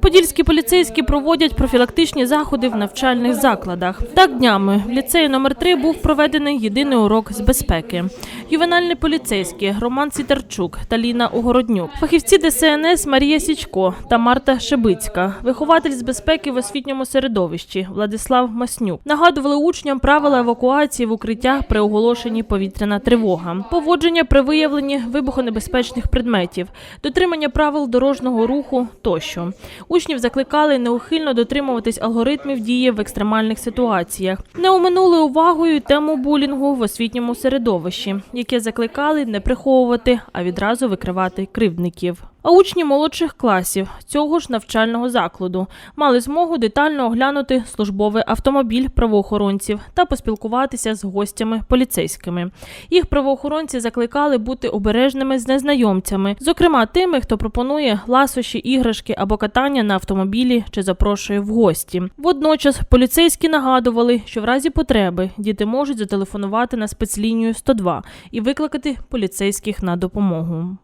Подільські поліцейські проводять профілактичні заходи в навчальних закладах. Так днями в ліцеї номер 3 був проведений єдиний урок з безпеки. Ювенальні поліцейські Роман Сітерчук та Ліна Огороднюк, фахівці ДСНС Марія Січко та Марта Шебицька, вихователь з безпеки в освітньому середовищі Владислав Маснюк. Нагадували учням правила евакуації в укриттях при оголошенні повітряна тривога, поводження при виявленні вибухонебезпечних предметів, дотримання правил дорожнього руху тощо. Учнів закликали неухильно дотримуватись алгоритмів дії в екстремальних ситуаціях. Не оминули увагою тему булінгу в освітньому середовищі, яке закликали не приховувати, а відразу викривати кривдників. А учні молодших класів цього ж навчального закладу мали змогу детально оглянути службовий автомобіль правоохоронців та поспілкуватися з гостями поліцейськими. Їх правоохоронці закликали бути обережними з незнайомцями, зокрема тими, хто пропонує ласощі, іграшки або катання на автомобілі чи запрошує в гості. Водночас поліцейські нагадували, що в разі потреби діти можуть зателефонувати на спецлінію 102 і викликати поліцейських на допомогу.